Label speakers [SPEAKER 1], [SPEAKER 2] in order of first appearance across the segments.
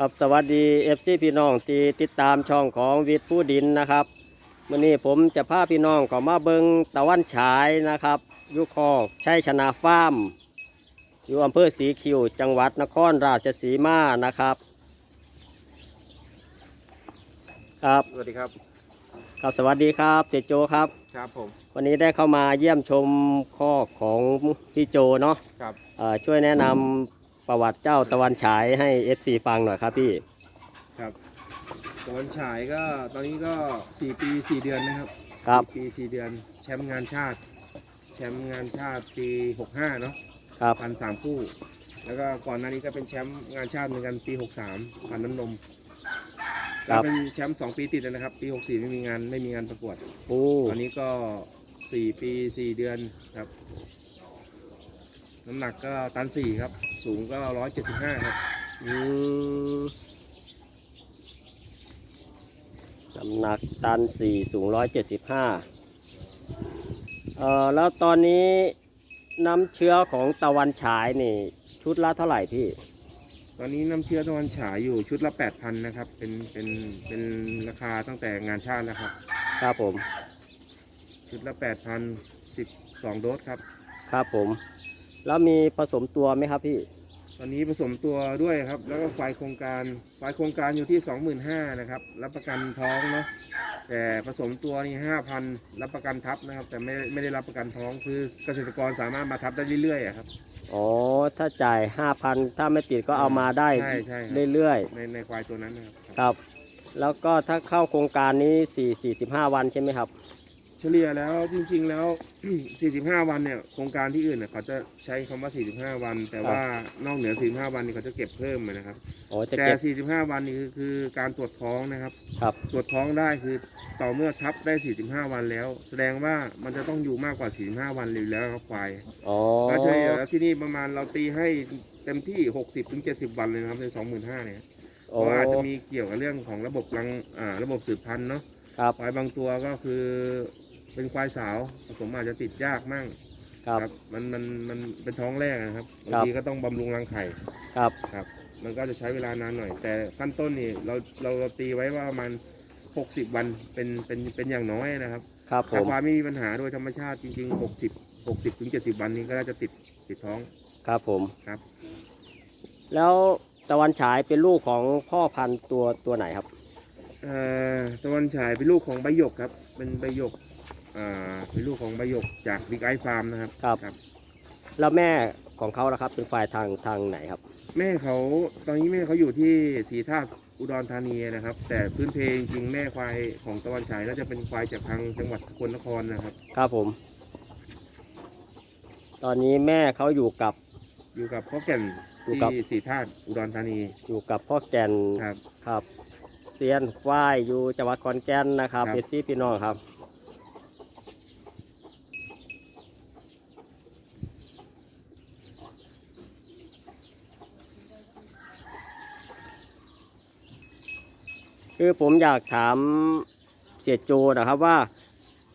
[SPEAKER 1] ครับสวัสดีเอฟซีพี่น้องที่ติดตามช่องของวิทย์ผู้ดินนะครับวันนี้ผมจะพาพี่น้องเขอมาเบิงตะวันฉายนะครับอยุคอกชัยชนะฟาร์มอยู่อำเภอสีคิวจังหวัดนครราชสีมานะครับ ครับ
[SPEAKER 2] สวัสดีครับ
[SPEAKER 1] ครับสวัสดีครับเจโจครับ
[SPEAKER 2] ครับผม
[SPEAKER 1] วันนี้ได้เข้ามาเยี่ยมชมคอกของพี่โจเนาะ
[SPEAKER 2] ครับ
[SPEAKER 1] เอ่อช่วยแนะนำ ประวัติเจ้าตะวันฉายให้ FC ฟังหน่อยครับพี่
[SPEAKER 2] ครับตอนฉายก็ตอนนี้ก็4ปี4เดือนนะครับ
[SPEAKER 1] ครับ
[SPEAKER 2] สี่ปี4เดือนแชมป์งานชาติ แชมป์งานชาติปี65เนาะ
[SPEAKER 1] ครับ
[SPEAKER 2] พันสามคู่ แล้วก็ก่อนหน้านี้ก็เป็นแชมป์งานชาติเหมือนกันปี63พันน้ำนม
[SPEAKER 1] ครั
[SPEAKER 2] ก็
[SPEAKER 1] บ
[SPEAKER 2] เป็นแชมป์2ปีติดเลยนะครับ ปี64ไม่มีงานไม่มีงานประกวด
[SPEAKER 1] โอ้
[SPEAKER 2] ตอนนี้ก็4ปี4เดือนครับ น้ำหนักก็ตัน4ครับ สูงก็175ครับ
[SPEAKER 1] อืมน้ำหนักตันสี่สูงร้อยเจ็ดสิบห้าเอ่อแล้วตอนนี้น้ำเชื้อของตะวันฉายนี่ ชุดละเท่าไหร่พี่
[SPEAKER 2] ตอนนี้น้ำเชื้อตะวันฉายอยู่ชุดละ8,000นะครับ เป็นเป็นเป็นราคาตั้งแต่งานชาติแล้วครับ
[SPEAKER 1] ครับผม
[SPEAKER 2] ชุดละ8,000 12โดสครับ
[SPEAKER 1] ครับผม แล้วมีผสมตัวไหมครับพี่
[SPEAKER 2] ตอนนี้ผสมตัวด้วยครับ แล้วก็ไฟล์โครงการไฟล์โครงการอยู่ที่ 25,000นะครับ รับประกันท้องเนาะ แต่ผสมตัวนี่5,000 รับประกันทับนะครับ แต่ไม่ไม่ได้รับประกันท้อง คือเกษตรกรสามารถมาทับได้เรื่อยๆอะครับ
[SPEAKER 1] อ๋อ ถ้าจ่ายห้าพันถ้าไม่ติดก็เอามาได้
[SPEAKER 2] ใช่ใช่ครับ
[SPEAKER 1] เรื่อย
[SPEAKER 2] ในในควายตัวนั้นนะครับ
[SPEAKER 1] ๆ ครับ แล้วก็ถ้าเข้าโครงการนี้สี่สี่สิบห้าวันใช่ไหมครับ
[SPEAKER 2] เฉลี่ยแล้วจริงๆแล้ว 45 วันเนี่ยโครงการที่อื่นเนี่ยเขาจะใช้คำว่า 45 วัน แต่ว่านอกเหนือ 45 วันนี่เขาจะเก็บเพิ่มนะครับ
[SPEAKER 1] อ๋อจะ
[SPEAKER 2] แต่
[SPEAKER 1] เก็บ
[SPEAKER 2] 45 วันนี่คือคือการตรวจท้องนะครับ
[SPEAKER 1] ครับ
[SPEAKER 2] ตรวจท้องได้คือต่อเมื่อทับได้ 45 วันแล้ว แสดงว่ามันจะต้องอยู่มากกว่า 45 วันเลยแล้วครับควาย
[SPEAKER 1] อ๋อ
[SPEAKER 2] ก็เฉลี่ยแล้วที่นี่ประมาณเราตีให้เต็มที่ 60ถึง70 วันเลยนะครับใน 25,000เนี่ยเพ
[SPEAKER 1] โอ้
[SPEAKER 2] ราะว่าอาจจะมีเกี่ยวกับเรื่องของระบบรังอ่าระบบสืบพันธุ์เนาะ
[SPEAKER 1] ครับ
[SPEAKER 2] ควายบางตัวก็คือ เป็นควายสาวผสมอาจจะติดยากมั่ง
[SPEAKER 1] ครับ
[SPEAKER 2] มันมันมันเป็นท้องแรกนะครับบาง
[SPEAKER 1] ครับ
[SPEAKER 2] ทีก็ต้องบำรุงรังไข่
[SPEAKER 1] ครับ
[SPEAKER 2] ครับ มันก็จะใช้เวลานานหน่อย แต่ขั้นต้นนี่เราเราเราตีไว้ว่าประมัน60 วันเป็นเป็นเป็นอย่างน้อยนะครับ
[SPEAKER 1] ครับผ
[SPEAKER 2] ถ้ามควายไม่มีปัญหาโดยธรรมชาติจริง ๆ 60 60ถึง70 วันนี้ก็น่าจะติดติดท้อง
[SPEAKER 1] ครับผม
[SPEAKER 2] ครับ
[SPEAKER 1] แล้วตะวันฉายเป็นลูกของพ่อพันธุ์ตัวตัวไหนครับ
[SPEAKER 2] เอ่อตะวันฉายเป็นลูกของใบหยกครับ เป็นใบหยก อ่าเป็นลูกของใบหยกจากบิ๊กไอฟาร์มนะครับ
[SPEAKER 1] ครับ
[SPEAKER 2] ครับ
[SPEAKER 1] แล้วแม่ของเขาล่ะครับ เป็นฝ่ายทางทางไหนครับ
[SPEAKER 2] แม่เขาตอนนี้แม่เขาอยู่ที่ศรีธาตุอุดรธานีนะครับ แต่พื้นเพจริงๆแม่ควายของตะวันฉายน่าจะเป็นควายจากทางจังหวัดสกลนครนะครับ
[SPEAKER 1] ครับผม ตอนนี้แม่เขาอยู่กับ
[SPEAKER 2] อยู่กับพ่อแก่น
[SPEAKER 1] อยู่
[SPEAKER 2] ที่
[SPEAKER 1] กับ
[SPEAKER 2] ศรีธาตุอุดรธานี
[SPEAKER 1] อยู่กับพ่อแก่น
[SPEAKER 2] ครับ
[SPEAKER 1] ครับเซียนควายอยู่จังหวัดขอนแก่นนะครับ
[SPEAKER 2] ครับ
[SPEAKER 1] เป็นพี่พี่น้องครับ คือผมอยากถามเสียโจนะครับว่า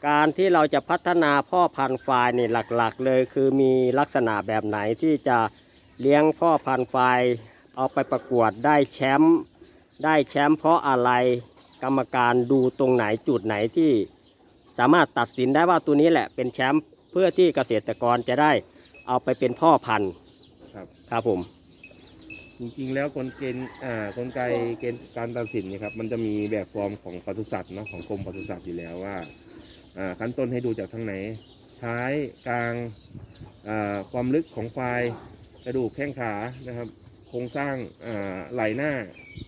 [SPEAKER 1] การที่เราจะพัฒนาพ่อพันธุ์ควายนี่หลักๆ เลย คือมีลักษณะแบบไหนที่จะเลี้ยงพ่อพันธุ์ควายเอาไปประกวดได้แชมป์ได้แชมป์เพราะอะไรกรรมการดูตรงไหนจุดไหนที่สามารถตัดสินได้ว่าตัวนี้แหละเป็นแชมป์เพื่อที่เกษตรกรจะได้เอาไปเป็นพ่อพันธุ์
[SPEAKER 2] ครับ
[SPEAKER 1] ครับผม
[SPEAKER 2] จริงๆ แล้วกลเกณฑ์อ่ากลไกเกณฑ์การตัดสินเนยครับมันจะมีแบบฟอร์มของปศุสัตว์เนาะของกรมปศุสัตว์อยู่แล้วว่าอ่าขั้นต้นให้ดูจากทางไหน ท้ายกลางอ่าความลึกของควายกระดูกแข้งขานะครับ โครงสร้างอ่าไหล่หน้า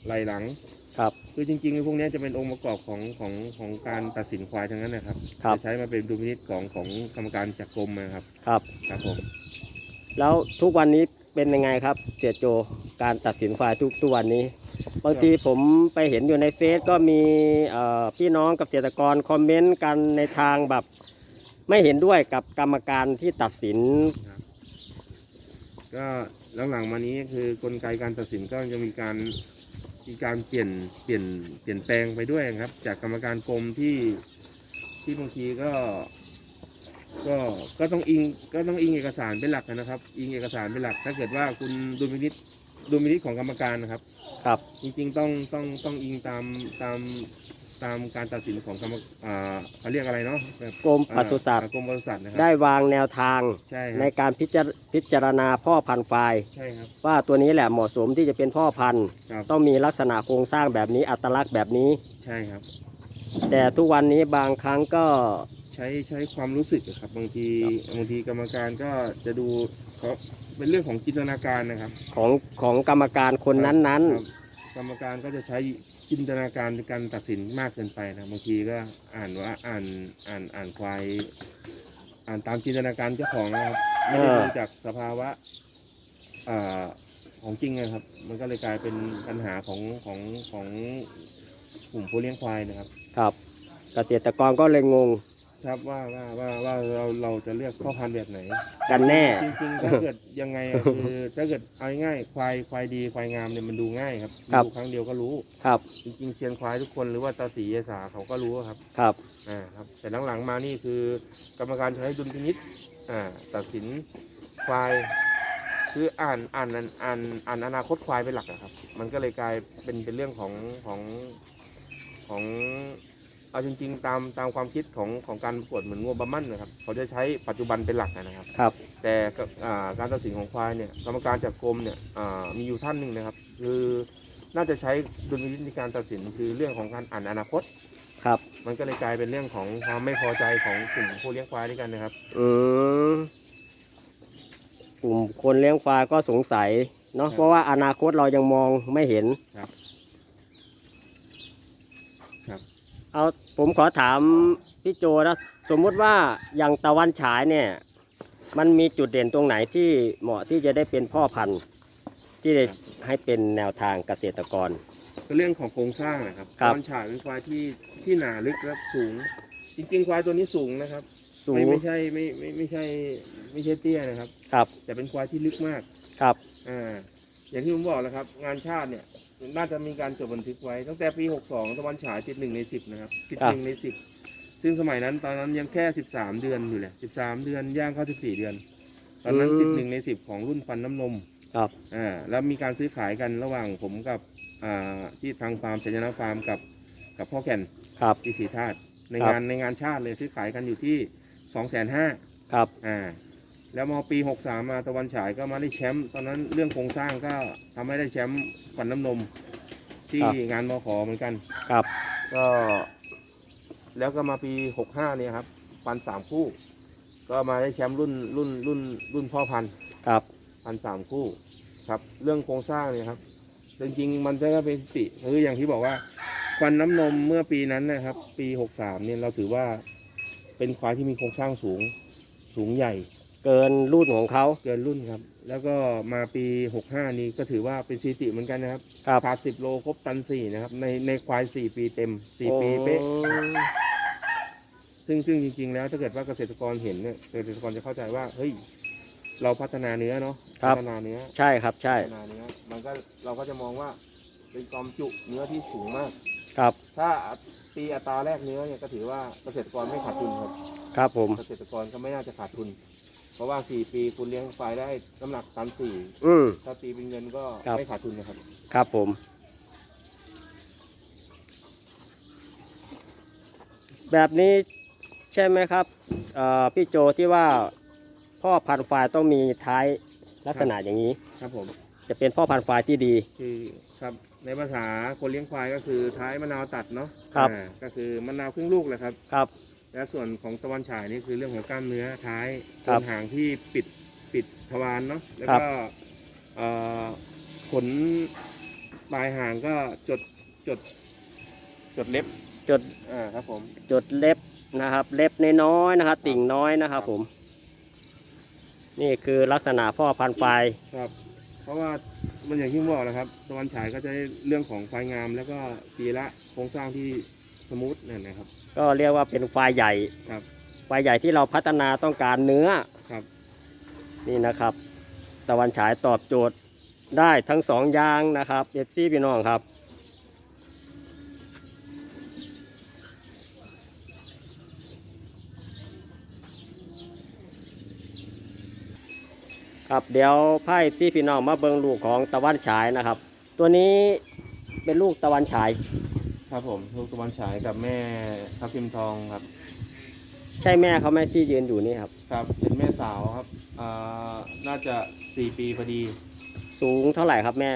[SPEAKER 2] ไหล่หลัง
[SPEAKER 1] ครับ
[SPEAKER 2] คือจริงๆพวกเนี้ยจะเป็นองค์ประกอบของของของการตัดสินควายทั้งนั้นนะครับ
[SPEAKER 1] ครับ
[SPEAKER 2] จะใช้มาเป็นดุลพินิจของของกรรมการจากกรมนะครับ
[SPEAKER 1] ครับ
[SPEAKER 2] ครับผม
[SPEAKER 1] แล้วทุกวันนี้ เป็นยังไงครับเสียโจการตัดสินควายทุกทุกวันนี้ บางทีผมไปเห็นอยู่ในเฟซก็มีเอ่อพี่น้องเกษตรกรคอมเมนต์กันในทางแบบ ไม่เห็นด้วยกับกรรมการที่ตัดสิน
[SPEAKER 2] ก็หลังๆมานี้คือกลไกการตัดสินก็จะมีการมีการเปลี่ยนเปลี่ยนเปลี่ยนแปลงไปด้วยครับ จากกรรมการกรมที่ที่บางทีก็ ก็ก็ต้องอิงก็ต้องอิงเอกสารเป็นหลักนะครับ อิงเอกสารเป็นหลัก ถ้าเกิดว่าคุณดุลพินิษดุลพินิจของกรรมการนะครับ
[SPEAKER 1] ครับ
[SPEAKER 2] จริงๆต้องต้องต้องอิงตามตามตามการตัดสินของกรรมอ่าเขาเรียกอะไรเนาะแบบ
[SPEAKER 1] กรมปศุสัตว์
[SPEAKER 2] อ่ากรมปศุสัตว์นะครับ
[SPEAKER 1] ได้วางแนวทาง
[SPEAKER 2] ใช่ค
[SPEAKER 1] ใน
[SPEAKER 2] รับ
[SPEAKER 1] การพิจารพิจารณาพ่อพันธุ์ควาย
[SPEAKER 2] ใช่ครับ
[SPEAKER 1] ว่าตัวนี้แหละเหมาะสมที่จะเป็นพ่อพันธุ์
[SPEAKER 2] ครับ
[SPEAKER 1] ต้องมีลักษณะโครงสร้างแบบนี้อัตลักษณ์แบบนี้
[SPEAKER 2] ใช่ครับ
[SPEAKER 1] แต่ทุกวันนี้บางครั้งก็
[SPEAKER 2] ใช้ใช้ความรู้สึกอะครับบางทีบางทีกรรมการก็จะดูเขาเป็นเรื่องของจินตนาการนะครับ
[SPEAKER 1] ของของกรรมการคนนั้น
[SPEAKER 2] ครับกรรมการก็จะใช้จินตนาการในการตัดสินมากเกินไปนะบางทีก็อ่านว่าอ่านอ่านอ่านควายอ่านตามจินตนาการเจ้าของนะครับไม่ได้ดูจากสภาวะอ่าของจริงนะครับ มันก็เลยกลายเป็นปัญหาของของของกลุ่มผู้เลี้ยงควายนะครับ
[SPEAKER 1] ๆ ครับ เกษตรกรก็เลยงง
[SPEAKER 2] ครับว่าว่าว่าว่าเราเราจะเลือกพ่อพันธุ์แบบไหน
[SPEAKER 1] กันแน่
[SPEAKER 2] จริงๆถ้าเกิดยังไงอะคือถ้าเกิดเอาง่ายๆควายควายดีควายงามเนี่ยมันดูง่ายครับ
[SPEAKER 1] ครับ
[SPEAKER 2] ดูครั้งเดียวก็รู้
[SPEAKER 1] ครับ
[SPEAKER 2] จริงๆเซียนควายทุกคนหรือว่าตาสียายสาเขาก็รู้ครับ
[SPEAKER 1] ครับ
[SPEAKER 2] อ่าครับแต่หลังๆมานี่คือกรรมการใช้ดุลพินิษอ่าตัดสินควาย คืออ่านอ่านอ่านอ่านอ่านอนาคตควายเป็นหลักอะครับ มันก็เลยกลายเป็นเป็นเรื่องของของของ เอาจริงๆ ตามตามความคิดของของการประกวดเหมือนงัวบามั่นนะครับเขาจะใช้ปัจจุบันเป็นหลักนะครับ
[SPEAKER 1] ครับ
[SPEAKER 2] แต่ก็อ่าการตัดสินของควายเนี่ยกรรมการจากกรมเนี่ยอ่ามีอยู่ท่านหนึ่งนะครับ คือน่าจะใช้ดุลพินิจในการตัดสินคือเรื่องของการอ่านอนาคต
[SPEAKER 1] ครับ
[SPEAKER 2] มันก็เลยกลายเป็นเรื่องของความไม่พอใจของกลุ่มผู้เลี้ยงควายด้วยกันนะครับ
[SPEAKER 1] อืมกลุ่มคนเลี้ยงควายก็สงสัยเนาะ
[SPEAKER 2] ครับ
[SPEAKER 1] เพราะว่าอนาคตเรายังมองไม่เห็น
[SPEAKER 2] ครับครับ
[SPEAKER 1] เอาผมขอถามพี่โจนะสมมุติว่าอย่างตะวันฉายเนี่ย มันมีจุดเด่นตรงไหนที่เหมาะที่จะได้เป็นพ่อพันธุ์ที่จะให้เป็นแนวทางเกษตรกร
[SPEAKER 2] ก็เรื่องของโครงสร้างนะครับ
[SPEAKER 1] ครับ
[SPEAKER 2] ตอนฉายเป็นควายที่ที่หนาลึกและสูง จริงๆควายตัวนี้สูงนะครับ
[SPEAKER 1] สู
[SPEAKER 2] ไม่
[SPEAKER 1] ง
[SPEAKER 2] ไม่ใช่ไม่ไม่ไม่ใช่ไม่ใช่เตี้ยนะครับ
[SPEAKER 1] ครับ
[SPEAKER 2] แต่เป็นควายที่ลึกมาก
[SPEAKER 1] ครับ
[SPEAKER 2] อ่าอย่างที่ผมบอกแล้วครับ งานชาติเนี่ย น่าจะมีการจดบันทึกไว้ ตั้งแต่ปี 62 ตะวันฉายติดหนึ่งในสิบนะครับติดหนึ่งในสิบซึ่งสมัยนั้นตอนนั้นยังแค่ 13 เดือนอยู่เลย13 เดือนย่างเข้า 14 เดือน ตอนนั้นติดหนึ่งในสิบของรุ่นฟันน้ำนม
[SPEAKER 1] ครับ
[SPEAKER 2] อ่าแล้วมีการซื้อขายกันระหว่างผมกับอ่าที่ทางฟาร์มชัยนาฟาร์มกับกับพ่อแก่น
[SPEAKER 1] ครับ
[SPEAKER 2] ที่ศรีธาตุใน
[SPEAKER 1] ครับ
[SPEAKER 2] งานในงานชาติเลยซื้อขายกันอยู่ที่2องแสนห้า
[SPEAKER 1] ครับ
[SPEAKER 2] อ่า แล้วมาปี 63 มาตะวันฉายก็มาได้แชมป์ตอนนั้นเรื่องโครงสร้างก็ทำให้ได้แชมป์ฟันน้ำนม ที่งานมขอเหมือนกัน
[SPEAKER 1] ครับ
[SPEAKER 2] ก็ แล้วก็มาปี 65 เนี่ยครับฟันสามคู่ ก็มาได้แชมป์รุ่นรุ่นรุ่นรุ่นพ่อพันธุ์
[SPEAKER 1] ครับ
[SPEAKER 2] พันสามคู่ ครับ เรื่องโครงสร้างเนี่ยครับจริงๆมันจะก็เป็นสติคืออย่างที่บอกว่าฟันน้ำนมเมื่อปีนั้นนะครับ ปี 63 เนี่ยเราถือว่าเป็นควายที่มีโครงสร้างสูงสูงใหญ่
[SPEAKER 1] เกินรุ่นของเขา
[SPEAKER 2] เกินรุ่นครับ แล้วก็มาปี 65 นี้ก็ถือว่าเป็นสถิติเหมือนกันนะครับ
[SPEAKER 1] ครับ
[SPEAKER 2] ขาด10 โลครบตัน 4 นะครับ ในในควาย 4 ปีเต็ม 4 ปีเป๊ะ
[SPEAKER 1] โอ้
[SPEAKER 2] ซึ่งซึ่งจริง ๆ แล้วถ้าเกิดว่าเกษตรกรเห็นเนี่ยเกษตรกรจะเข้าใจว่าเฮ้ยเราพัฒนาเนื้อเนาะ
[SPEAKER 1] ครับ
[SPEAKER 2] พัฒนาเนื้อ
[SPEAKER 1] ใช่ครับใช่
[SPEAKER 2] พัฒนาเนื้อมันก็เราก็จะมองว่าเป็นความจุเนื้อที่สูงมาก
[SPEAKER 1] ครับ
[SPEAKER 2] ถ้าตีอัตราแรกเนื้อเนี่ยก็ถือว่าเกษตรกรไม่ขาดทุนครับ
[SPEAKER 1] ครับผม
[SPEAKER 2] เกษตรกรก็ไม่น่าจะขาดทุน เพราะว่า4ปีคุณเลี้ยงควายได้น้ำหนักตันสี่
[SPEAKER 1] อืม
[SPEAKER 2] ถ้าตีเป็นเงินก็
[SPEAKER 1] ครับ
[SPEAKER 2] ไม่ขาดทุนนะครับ
[SPEAKER 1] ครับผม แบบนี้ใช่ไหมครับเอ่อพี่โจที่ว่าพ่อพันธุ์ควายต้องมีท้ายลักษณะอย่างนี้
[SPEAKER 2] ครับผม
[SPEAKER 1] จะเป็นพ่อพันธุ์ควายที่ดี
[SPEAKER 2] คือครับในภาษาคนเลี้ยงควายก็คือท้ายมะนาวตัดเนาะ
[SPEAKER 1] ครับ
[SPEAKER 2] อ่าก็คือมะนาวครึ่งลูกแหละครับ
[SPEAKER 1] ครับ
[SPEAKER 2] และส่วนของตะวันฉายนี่คือเรื่องของกล้ามเนื้อท้าย
[SPEAKER 1] ครั
[SPEAKER 2] ส่
[SPEAKER 1] บ
[SPEAKER 2] วนหางที่ปิดปิดทวารเนาะแล้ว
[SPEAKER 1] ครับ
[SPEAKER 2] ก็เอ่อขนปลายหางก็จดจดจดเล็บ
[SPEAKER 1] จด
[SPEAKER 2] อ่าครับผม
[SPEAKER 1] จดเล็บนะครับ เล็บน้อยๆนะครับ ติ่งน้อยนะครับผม นี่คือลักษณะพ่อพันธุ์ควาย
[SPEAKER 2] ครับ เพราะว่ามันอย่างที่ผมบอกนะครับ ตะวันฉายก็จะได้เรื่องของควายงาม แล้วก็ศีละโครงสร้างที่สมูทเนี่ยนะครับ
[SPEAKER 1] ก็เรียกว่าเป็นควายใหญ่
[SPEAKER 2] ครับ
[SPEAKER 1] ควายใหญ่ที่เราพัฒนาต้องการเนื้อ
[SPEAKER 2] ครับ
[SPEAKER 1] นี่นะครับ ตะวันฉายตอบโจทย์ได้ทั้งสองอย่างนะครับเอฟซีพี่น้องครับนครับเดี๋ยวไพ่ที่พี่น้องมาเบิงลูกของตะวันฉายนะครับ ตัวนี้เป็นลูกตะวันฉาย
[SPEAKER 2] ครับผมลูกตะวันฉายกับแม่ทับทิมทองครับ
[SPEAKER 1] ใช่แม่เขาไหมที่ยืนอยู่นี่ครับ
[SPEAKER 2] ครับ เป็นแม่สาวครับอ่าน่าจะสี่ปีพอดี
[SPEAKER 1] สูงเท่าไหร่ครับแม่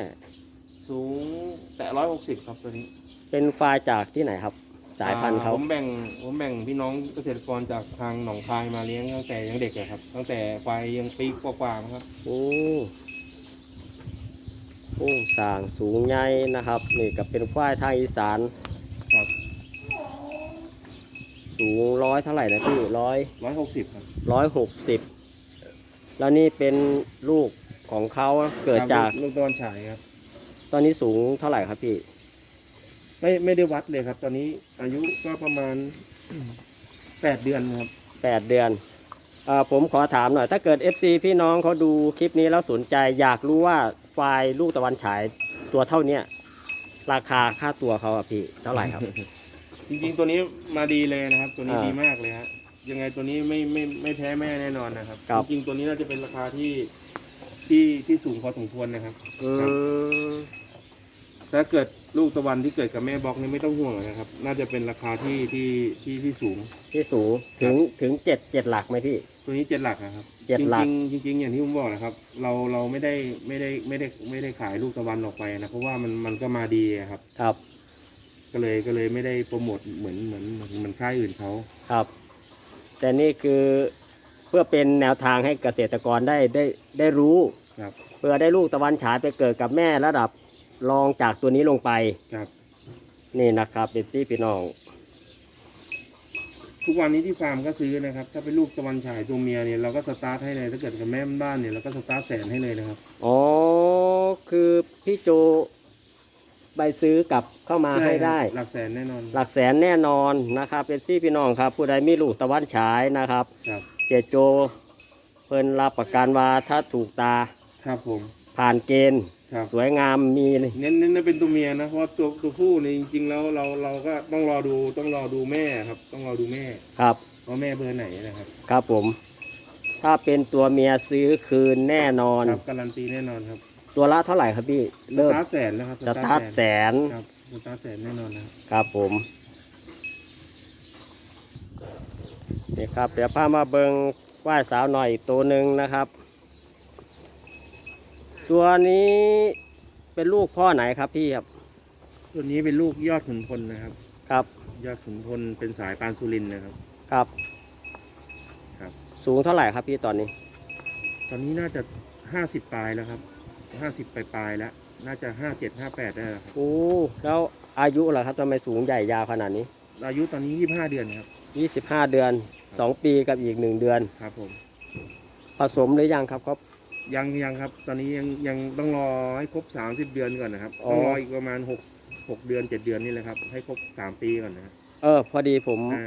[SPEAKER 2] สูงแต่ร้อยหกสิบครับตัวนี้
[SPEAKER 1] เป็นควายจากที่ไหนครับ สายพันธุ์เขา
[SPEAKER 2] อ่ผมแบ่งผมแบ่งพี่น้องเกษตรกรจากทางหนองคายมาเลี้ยงตั้งแต่ยังเด็กเลยครับ ตั้งแต่ควายยังปีกว่าๆนะครับ
[SPEAKER 1] โอ้โอ้สร้างสูงใหญ่นะครับ นี่ก็เป็นควายทางอีสาน
[SPEAKER 2] ครับ
[SPEAKER 1] สูงร้อยเท่าไหร่นะพี่ร้อย
[SPEAKER 2] ร้อยหกสิบครับ
[SPEAKER 1] ร้อยหกสิบแล้วนี่เป็นลูกของเขาเกิดจาก
[SPEAKER 2] ลูกตะวันฉายครับ
[SPEAKER 1] ตอนนี้สูงเท่าไหร่ครับพี่
[SPEAKER 2] ไม่ไม่ได้วัดเลยครับ ตอนนี้อายุก็ประมาณแปดเดือนครับ
[SPEAKER 1] แปดเดือนเออผมขอถามหน่อย ถ้าเกิด FC พี่น้องเขาดูคลิปนี้แล้วสนใจ อยากรู้ว่าควายลูกตะวันฉายตัวเท่าเนี้ย ราคาค่าตัวเขาอะพี่เท่าไหร่ครับ
[SPEAKER 2] จริงๆตัวนี้มาดีเลยนะครับ ตัวนี้
[SPEAKER 1] อ่า
[SPEAKER 2] ดีมากเลยฮะยังไงตัวนี้ไม่ไม่ไม่แพ้แม่แน่นอนนะครับ
[SPEAKER 1] ครับ
[SPEAKER 2] จริงๆตัวนี้น่าจะเป็นราคาที่ที่ที่สูงพอสมควรนะครับ
[SPEAKER 1] อืม
[SPEAKER 2] ถ้าเกิดลูกตะวันที่เกิดกับแม่บล็อกนี่ไม่ต้องห่วงนะครับ น่าจะเป็นราคาที่ที่ที่ที่สูง
[SPEAKER 1] ที่สูงถึงถึงเจ็ดเจ็ดหลักไหมพี่
[SPEAKER 2] ตัวนี้เจ็ดหลักนะครับ
[SPEAKER 1] เจ็ดหลัก
[SPEAKER 2] จริงๆจริงๆอย่างที่ผมบอกนะครับ เราเราไม่ได้ไม่ได้ไม่ได้ไม่ได้ขายลูกตะวันออกไปนะเพราะว่ามันมันก็มาดีอะครับ
[SPEAKER 1] ครับ
[SPEAKER 2] ก็เลยก็เลยไม่ได้โปรโมทเหมือนเหมือนเหมือนเหมือนค่ายอื่นเขา
[SPEAKER 1] ครับ แต่นี่คือเพื่อเป็นแนวทางให้เกษตรกรได้ได้ได้รู้
[SPEAKER 2] ครับ
[SPEAKER 1] เพื่อได้ลูกตะวันฉายไปเกิดกับแม่ระดับรองจากตัวนี้ลงไป
[SPEAKER 2] ครับ
[SPEAKER 1] นี่นะครับเป็นซี่พี่น้อง
[SPEAKER 2] ทุกวันนี้ที่ฟาร์มก็ซื้อนะครับ ถ้าเป็นลูกตะวันฉายตัวเมียเนี่ยเราก็สตาร์ทให้เลย ถ้าเกิดกับแม่บ้านเนี่ยเราก็สตาร์ทแสนให้เลยนะครับ
[SPEAKER 1] อ๋อ คือพี่โจไปซื้อกลับเข้ามาให้ได้
[SPEAKER 2] หลักแสนแน่นอน
[SPEAKER 1] หลักแสนแน่นอนนะครับ เป็นซี่พี่น้องครับ ผู้ใดมีลูกตะวันฉายนะครับ
[SPEAKER 2] ครับ
[SPEAKER 1] เจโจ เพิ่นรับประกันว่าถ้าถูกตา
[SPEAKER 2] ครับผม
[SPEAKER 1] ผ่านเกณฑ์
[SPEAKER 2] ครับ
[SPEAKER 1] สวยงามมี
[SPEAKER 2] เน้นเน้นเป็นตัวเมียนะเพราะว่าตัวตัวผู้เนี่ยจริงๆแล้วเราเราก็ต้องรอดูต้องรอดูแม่ครับ ต้องรอดูแม่
[SPEAKER 1] ครับ
[SPEAKER 2] ว่าแม่เบอร์ไหนนะครับ
[SPEAKER 1] ครับผม ถ้าเป็นตัวเมียซื้อคืนแน่นอน
[SPEAKER 2] ครับการันตีแน่นอนครับ
[SPEAKER 1] ตัวละเท่าไหร่ครับพี่
[SPEAKER 2] ส
[SPEAKER 1] เริ่ม
[SPEAKER 2] ตาร์ทแสนนะครับ
[SPEAKER 1] สตาร์ทแสน
[SPEAKER 2] ครับสตาร์ทแสนแน่นอนนะครับ
[SPEAKER 1] ครับผมนี่ครับเดี๋ยวพามาเบิงว่ายสาวหน่อยอีกตัวหนึ่งนะครับ ตัวนี้เป็นลูกพ่อไหนครับพี่ครับ
[SPEAKER 2] ตัวนี้เป็นลูกยอดขุนพลนะครับ
[SPEAKER 1] ครับ
[SPEAKER 2] ยอดขุนพลเป็นสายปานสุรินทร์นะครับ
[SPEAKER 1] ครับ
[SPEAKER 2] ครับ
[SPEAKER 1] สูงเท่าไหร่ครับพี่ตอนนี้
[SPEAKER 2] ตอนนี้น่าจะห้าสิบปลายแล้วครับห้าสิบปลายปลายๆแล้ว น่าจะห้าเจ็ดห้าแปดได้แล้วครับ
[SPEAKER 1] โอ้แล้วอายุล่ะครับทำไมสูงใหญ่ยาวขนาดนี้
[SPEAKER 2] อายุตอนนี้ยี่สิบห้าเดือนครับ
[SPEAKER 1] 25เดือน2ปีกับอีก1เดือน
[SPEAKER 2] ครับผม
[SPEAKER 1] ผสมหรือยังครับครับ
[SPEAKER 2] ยังยังครับ ตอนนี้ยังยังต้องรอให้ครบสามสิบเดือนก่อนนะครับ
[SPEAKER 1] อ๋อ
[SPEAKER 2] ต้องรออีกประมาณหกหกเดือนเจ็ดเดือนนี่แหละครับ ให้ครบสามปีก่อนนะครับ
[SPEAKER 1] เออ พอดีผม
[SPEAKER 2] อ่า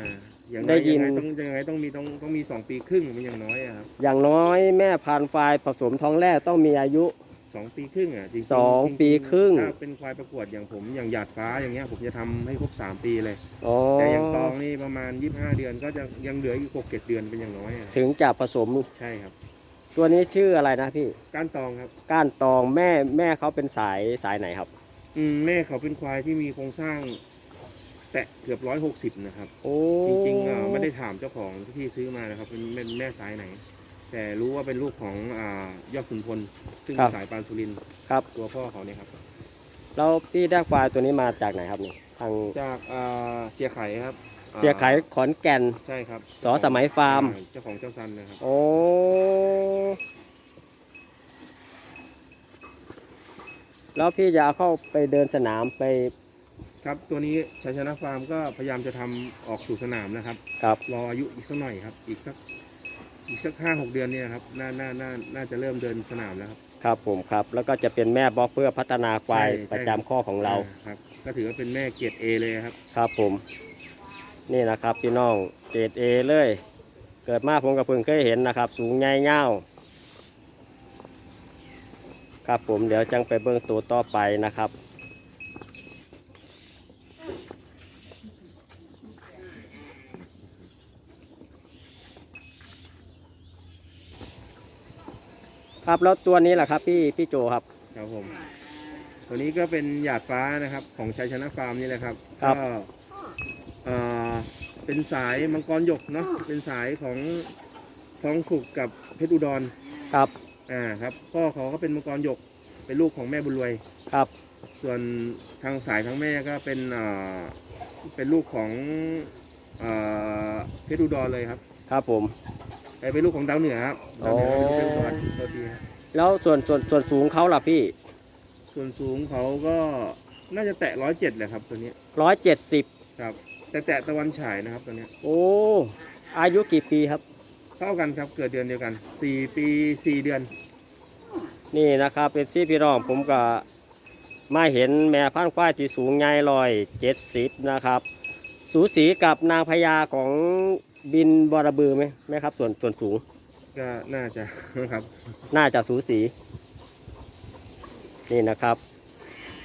[SPEAKER 2] อย่าง
[SPEAKER 1] ได้
[SPEAKER 2] ได้
[SPEAKER 1] ยิ
[SPEAKER 2] ยิ
[SPEAKER 1] น
[SPEAKER 2] นต้องยังไงต้องมีต้องต้องมีสองปีครึ่งเป็นอย่างน้อยอะครับ
[SPEAKER 1] อย่างน้อยแม่พันธุ์ควายผสมท้องแรกต้องมีอายุ
[SPEAKER 2] สองปีครึ่งอะจริงๆ
[SPEAKER 1] สอง
[SPEAKER 2] จริๆ
[SPEAKER 1] ปีครึ่ง
[SPEAKER 2] ถ้าเป็นควายประกวดอย่างผมอย่างหยาดฟ้าอย่างเงี้ยผมจะทำให้ครบสามปีเลย
[SPEAKER 1] อ๋อ
[SPEAKER 2] แต่อย่างตองนี่ประมาณยี่ห้าเดือนก็จะยังเหลืออีกหกเจ็ดเดือนเป็นอย่างน้อยอะ
[SPEAKER 1] ถึงจะผสม
[SPEAKER 2] ใช่ครับ
[SPEAKER 1] ตัวนี้ชื่ออะไรนะพี่
[SPEAKER 2] ก้านตองครับ
[SPEAKER 1] ก้านตองแม่แม่เขาเป็นสายสายไหนครับ
[SPEAKER 2] อืมแม่เขาเป็นควายที่มีโครงสร้าง แตะเกือบร้อยหกสิบนะครับ
[SPEAKER 1] โอ้
[SPEAKER 2] จริงๆอ่าไม่ได้ถามเจ้าของที่ซื้อมานะครับเป็นเป็นแม่สายไหน แต่รู้ว่าเป็นลูกของอ่ายอดขุนพลซึ่งเป็นสายปานสุรินทร์
[SPEAKER 1] ครับ
[SPEAKER 2] ตัวพ่อเขาเนี่ยครับ
[SPEAKER 1] แล้วพี่ได้ควายตัวนี้มาจากไหนครับนี่ทาง
[SPEAKER 2] จากอ่าเสียไข่ครับอ่า
[SPEAKER 1] เสียไขขอนแก่น
[SPEAKER 2] ใช่ครับ
[SPEAKER 1] สอสมัยฟาร์ม
[SPEAKER 2] อ่เจ้าของเจ้าซันนะครับ
[SPEAKER 1] โอ้ แล้วพี่จะเอาเข้าไปเดินสนามไป
[SPEAKER 2] ครับตัวนี้ชัยชนะฟาร์มก็พยายามจะทำออกสู่สนามนะครับ
[SPEAKER 1] ครับ
[SPEAKER 2] รออายุอีกสักหน่อยครับ อีกสักอีกสักห้าหกเดือนเนี่ยครับน่าน่าน่าน่าจะเริ่มเดินสนามแล้วครับ
[SPEAKER 1] ครับผมครับ แล้วก็จะเป็นแม่บล็อกเพื่อพัฒนาควาย
[SPEAKER 2] ใช่ใช่
[SPEAKER 1] ประจำข้อของเรา
[SPEAKER 2] อ่ครับ ก็ถือว่าเป็นแม่เกียรติเอเลยครับ
[SPEAKER 1] ครับผม นี่นะครับพี่น้องเกรดเอเลย เกิดมาผมกับเพิ่งเคยเห็นนะครับ สูงใหญ่เง่าวครับผมเดี๋ยวจังไปเบิ้งตัวต่อไปนะครับ ครับแล้วตัวนี้แหละครับพี่พี่โจครับ
[SPEAKER 2] ครับผม ตัวนี้ก็เป็นหยาดฟ้านะครับ ของชัยชนะฟาร์มนี่แหละครับ
[SPEAKER 1] ครับ
[SPEAKER 2] ก็เอ่อ เป็นสายมังกรหยกเนาะเป็นสายของท้องสุกกับเพชรอุดร
[SPEAKER 1] ครับ
[SPEAKER 2] อ่าครับพ่อเขาก็เป็นมังกรหยก เป็นลูกของแม่บุญรวย
[SPEAKER 1] ครับ
[SPEAKER 2] ส่วนทางสายทางแม่ก็เป็นเอ่อเป็นลูกของเอ่อเพชรอุดรเลยครับ
[SPEAKER 1] ครับผม
[SPEAKER 2] เอ้ยเป็นลูกของดาวเหนือครับดาวเหนือ
[SPEAKER 1] อ๋อ
[SPEAKER 2] เป็นเพชรอุดรตัวทีครับ
[SPEAKER 1] แล้วส่วนส่วนส่วนสูงเขาล่ะพี่
[SPEAKER 2] ส่วนสูงเขาก็น่าจะแตะร้อยเจ็ดแหละครับตัวเนี้ย
[SPEAKER 1] ร้อยเจ็ดสิบ
[SPEAKER 2] ครับ แต่แตะตะวันฉายนะครับตัวเนี้ย
[SPEAKER 1] โอ้ อายุกี่ปีครับ
[SPEAKER 2] เท่ากันครับเกิดเดือนเดียวกันสี่ปีสี่เดือน
[SPEAKER 1] นี่นะครับเป็นที่พี่น้องผมก็มาเห็นแม่พันธุ์ควายที่สูงใหญ่ลอยเจ็ดสิบนะครับ สูสีกับนางพญาของบินบอระบือไหมไหมครับ ส่วนส่วนสูง
[SPEAKER 2] ก็น่าจะครับ
[SPEAKER 1] น่าจะสูสี นี่นะครับ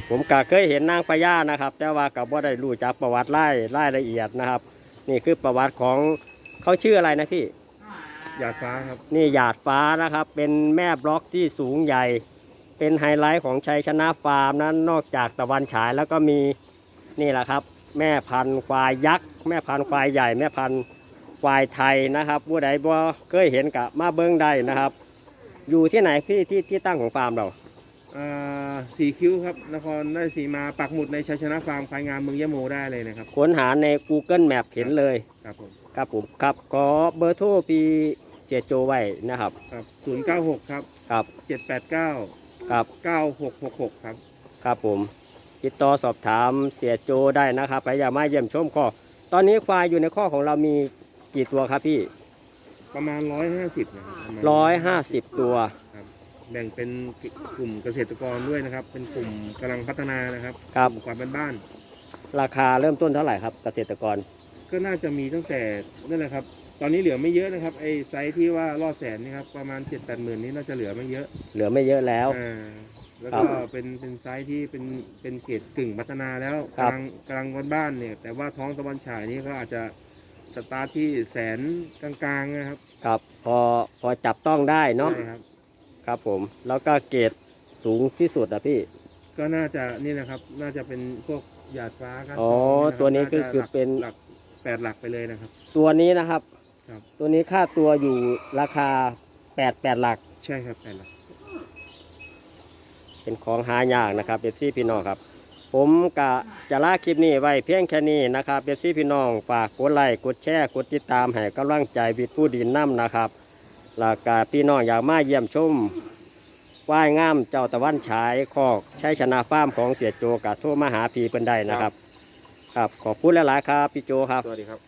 [SPEAKER 1] ผมก็เคยเห็นนางพญานะครับ แต่ว่ากับว่าได้รู้จักประวัติไล่ไล่ละเอียดนะครับ นี่คือประวัติของเขาชื่ออะไรนะพี่
[SPEAKER 2] หยาดฟ้าครับ
[SPEAKER 1] นี่หยาดฟ้านะครับ เป็นแม่บล็อกที่สูงใหญ่ เป็นไฮไลท์ของชัยชนะฟาร์มนั้นนอกจากตะวันฉายแล้วก็มีนี่แหละครับ แม่พันธุ์ควายยักษ์ แม่พันธุ์ควายใหญ่ แม่พันธุ์ควายไทยนะครับผู้ใดบ่เคยเห็นกับมาเบิ้งได้นะครับ อยู่ที่ไหนพี่ที่ที่ตั้งของฟาร์มเรา
[SPEAKER 2] อ่า สีคิ้วครับนครราชสีมาปักหมุดในชัยชนะฟาร์มควายงามเมืองยะโมได้เลยนะครับ
[SPEAKER 1] ค้นหาใน Google Map เห็นเลย
[SPEAKER 2] ครับผม
[SPEAKER 1] ครับผมครับขอเบอร์โทรพี่เจโจไว้นะครับ
[SPEAKER 2] ครับศูนย์เก้าหกครับ
[SPEAKER 1] ครับ
[SPEAKER 2] เจ็ดแปดเก้า
[SPEAKER 1] ครับ
[SPEAKER 2] เก้าหกหกหกครับ
[SPEAKER 1] ครับผม ติดต่อสอบถามเสียโจได้นะครับไปอย่ามาเยี่ยมชมข้อตอนนี้ควายอยู่ในข้อของเรามีกี่ตัวครับพี่
[SPEAKER 2] ประมาณร้อยห้าสิบนะครับประมาณ
[SPEAKER 1] ร้อยห้าสิบตัว
[SPEAKER 2] ครับ แบ่งเป็นกลุ่มเกษตรกรด้วยนะครับ เป็นกลุ่มกำลังพัฒนานะครับ
[SPEAKER 1] ครับ
[SPEAKER 2] กลุ่มความเป็นบ้าน
[SPEAKER 1] ราคาเริ่มต้นเท่าไหร่ครับ เกษตรกร
[SPEAKER 2] ก็น่าจะมีตั้งแต่นั่นแหละครับ ตอนนี้เหลือไม่เยอะนะครับไอ้ไซส์ที่ว่ารอดแสนนี่ครับประมาณเจ็ดแปดหมื่นนี้น่าจะเหลือไม่เยอะ
[SPEAKER 1] เหลือไม่เยอะแล้ว
[SPEAKER 2] อ่าแล้ว
[SPEAKER 1] ครั
[SPEAKER 2] ก็
[SPEAKER 1] บ
[SPEAKER 2] เป็นเป็นไซส์ที่เป็นเป็นเกรดกึ่งพัฒนาแล้ว
[SPEAKER 1] ครับ
[SPEAKER 2] กำลังกำลังบ้านๆเนี่ย แต่ว่าท้องตะวันฉายนี่ก็อาจจะสตาร์ทที่แสนกลางๆนะครับ
[SPEAKER 1] ครับ พอพอจับต้องได้เนาะ
[SPEAKER 2] ใช่ครับ
[SPEAKER 1] ครับผม แล้วก็เกรดสูงที่สุดอะพี่
[SPEAKER 2] ก็น่าจะนี่นะครับ น่าจะเป็นพวกหยาดฟ้าครับ
[SPEAKER 1] อ๋อ
[SPEAKER 2] นะครับ
[SPEAKER 1] ตัวนี้ก็า
[SPEAKER 2] จะ
[SPEAKER 1] คือเป็น
[SPEAKER 2] หลักแปดหลักไปเลยนะครับ
[SPEAKER 1] ตัวนี้นะครับ
[SPEAKER 2] ครับ
[SPEAKER 1] ตัวนี้ค่าตัวอยู่ราคาแปดแปดหลัก
[SPEAKER 2] ใช่ครับแปดหลัก
[SPEAKER 1] เป็นของหายากนะครับเบสซี่พี่น้องครับ ผมกะจะลาคลิปนี้ไว้เพียงแค่นี้นะครับเบสซี่พี่น้องฝากกดไลค์กดแชร์กดติดตามให้กำลังใจวิทย์ผู้ดินน้ำนะครับแล้วก็พี่น้องอยากมาเยี่ยมชมว่ายงามเจ้าตะวันฉายคอกใช้ชนะฟาร์มของเสียโจกะโทรมาหาพีเพิ่นได้นะครับ ครับขอบคุณหลายๆครับพี่โจครับ
[SPEAKER 2] สวัสดีครับ